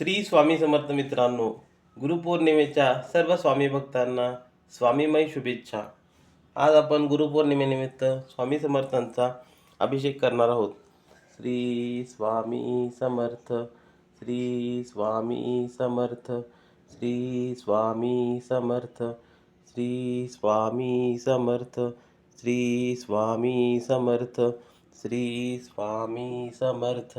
श्री स्वामी समर्थ मित्रांनो गुरुपौर्णिमेच्या सर्व स्वामी भक्तांना स्वामीमय शुभेच्छा. आज आपण गुरुपौर्णिमेनिमित्त स्वामी समर्थांचा अभिषेक करणार आहोत. श्री स्वामी समर्थ श्री स्वामी समर्थ श्री स्वामी समर्थ श्री स्वामी समर्थ श्री स्वामी समर्थ श्री स्वामी समर्थ.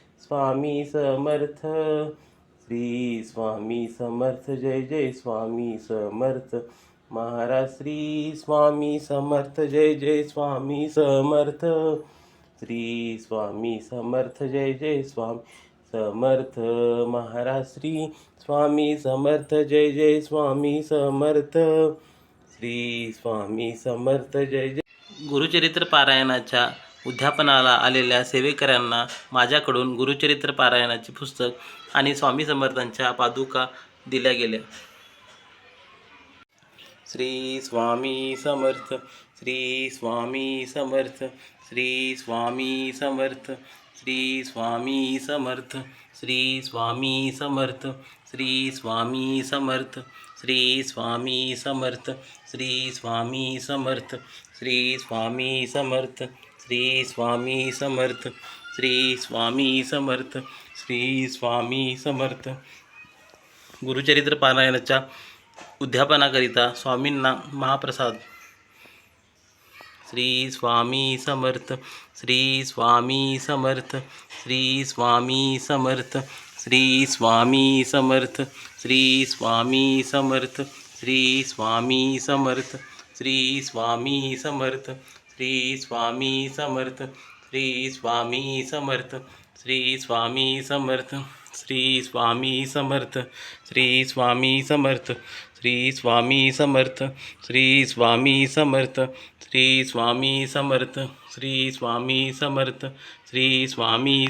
स्वामी समर्थ. श्री स्वामी समर्थ जय जय स्वामी समर्थ. महाराज श्री स्वामी समर्थ जय जय स्वामी समर्थ. श्री स्वामी समर्थ जय जय स्वामी समर्थ. महाराज श्री स्वामी समर्थ जय जय स्वामी समर्थ. श्री स्वामी समर्थ जय जय गुरुचरित्र पारायणाच्या उद्यापनाला आलेल्या सेवेकऱ्यांना माझ्याकडून गुरुचरित्र पारायणाचे पुस्तक आणि स्वामी समर्थांच्या पादुका दिल्या गेल्या. श्री स्वामी समर्थ श्री स्वामी समर्थ श्री स्वामी समर्थ श्री स्वामी समर्थ श्री स्वामी समर्थ श्री स्वामी समर्थ श्री स्वामी समर्थ श्री स्वामी समर्थ श्री स्वामी समर्थ श्री स्वामी समर्थ श्री स्वामी समर्थ श्री स्वामी समर्थ गुरुचरित्र पारायणाच्या उद्यापनाकरिता स्वामींना महाप्रसाद श्री स्वामी समर्थ श्री स्वामी समर्थ श्री स्वामी समर्थ श्री स्वामी समर्थ श्री स्वामी समर्थ श्री स्वामी समर्थ श्री स्वामी समर्थ श्री स्वामी समर्थ श्री स्वामी समर्थ श्री स्वामी समर्थ श्री स्वामी समर्थ श्री स्वामी समर्थ श्री स्वामी समर्थ श्री स्वामी समर्थ श्री स्वामी समर्थ श्री स्वामी समर्थ श्री स्वामी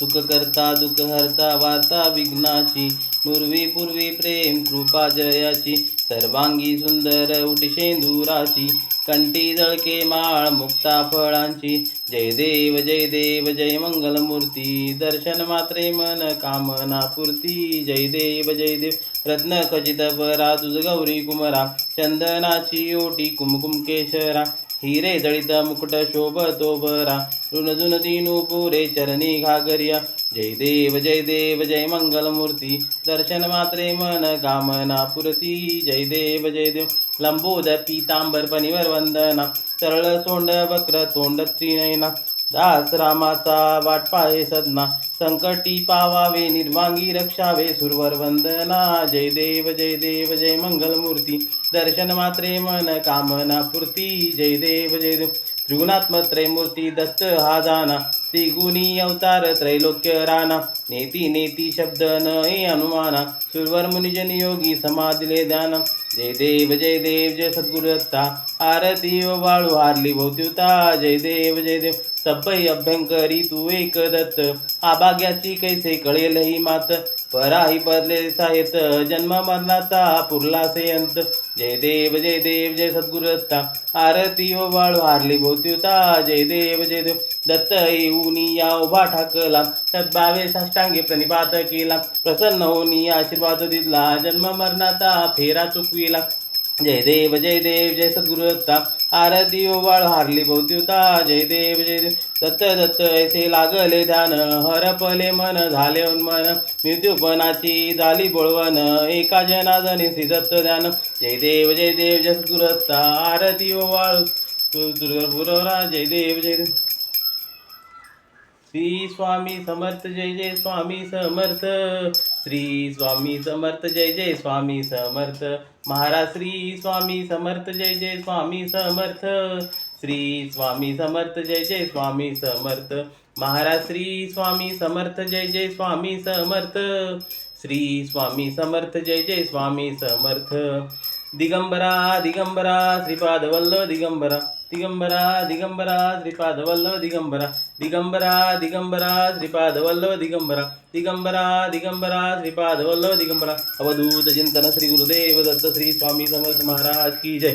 सुखकर्ता दुःखहर्ता वार्ता विघ्नाची पूर्वी पूर्वी प्रेम कृपा जयाची सर्वांगी सुंदर उठशेंदुराची कंटी जळके माळ मुक्ता फळांची. जय देव जय देव जय मंगलमूर्ती. दर्शन मात्रे मन कामना पूर्ती जय देव जय देव. रत्न खचित परा तुझ गौरी कुमरा. चंदनाची ओटी कुमकुम केशरा. हिरे जळित मुकुट शोभतो बरा ऋणजुन दिनू पुरे चरणी घागरिया. जय देव जय देव जय मंगलमूर्ती. दर्शन मात्रे मन कामना पुरती जय देव जय देव. लंबोद पीतांबर पनिवर वंदना सरळ सोंड वक्र तोंड त्रिनयना दास रामाचा वाट पाहे सदना संकटी पावावे निर्वांगी रक्षावे सुरवर वंदना जय देव जय देव जय मंगलमूर्ती दर्शन मात्रे मन कामना पूर्ती जय देव जय देव त्रिगुणात्मत्रय मूर्ती दत्त हा जाना त्रिगुणी अवतार त्रैलोक्य राणा. नेती नेती शब्द नये अनुमाना. सुरवर मुनिजन योगी समाधिले ध्यान जय देव जय देव जय सद्गुरुदत्ता आरती व वाळू हारली भोवत्युता जय देव जय देव. सबै अभ्यंकरी तू एक दत्त. आभाग्याची कैसे कळेल ही मात? पराही पदले साहित जन्म मरणाचा पुरला से अंत. जय देव जय देव जय सद्गुरुदत्ता आरती व वाळू हारली भोवत्युता जय देव जय देव. दत्त येऊनी या उभा ठाकला सद्भावे साष्टांगी प्रणिपात केला. प्रसन्न होऊनी आशीर्वाद दिला. जन्म मरणाचा फेरा चुकविला. जय देव जय देव जय सद्गुरुदत्ता आरती ओवाळ हारली भोवत्युता जय देव जय देव. दत्त दत्त ऐसे लागले ध्यान. हरपले मन झाले उन्मन. मृत्यूपणाची झाली बोळवण. एका जनाजनी श्री दत्त ध्यान. जय देव जय देव जय सद्गुरुदत्ता आरती ओवाळ दुर्गापुरवरा जय देव जय देव. श्री स्वामी समर्थ जय जय स्वामी समर्थ. श्री स्वामी समर्थ जय जय स्वामी समर्थ. महाराज श्री स्वामी समर्थ जय जय स्वामी समर्थ. श्री स्वामी समर्थ जय जय स्वामी समर्थ. महाराज श्री स्वामी समर्थ जय जय स्वामी समर्थ. श्री स्वामी समर्थ जय जय स्वामी समर्थ. दिगंबरा दिगंबरा श्रीपादवल्लभ दिगंबरा. దిగంబర దిగంబర శ్రీపాదవల్లో దిగంబర దిగంబర దిగంబర శ్రీపాదవల్లో దిగంబర దిగంబర దిగంబర శ్రీపాదవల్లో దిగంబర అవధూత చింతన శ్రీ గురుదేవ దత్త శ్రీ స్వామి సమర్థ మహారాజ్ కీ జై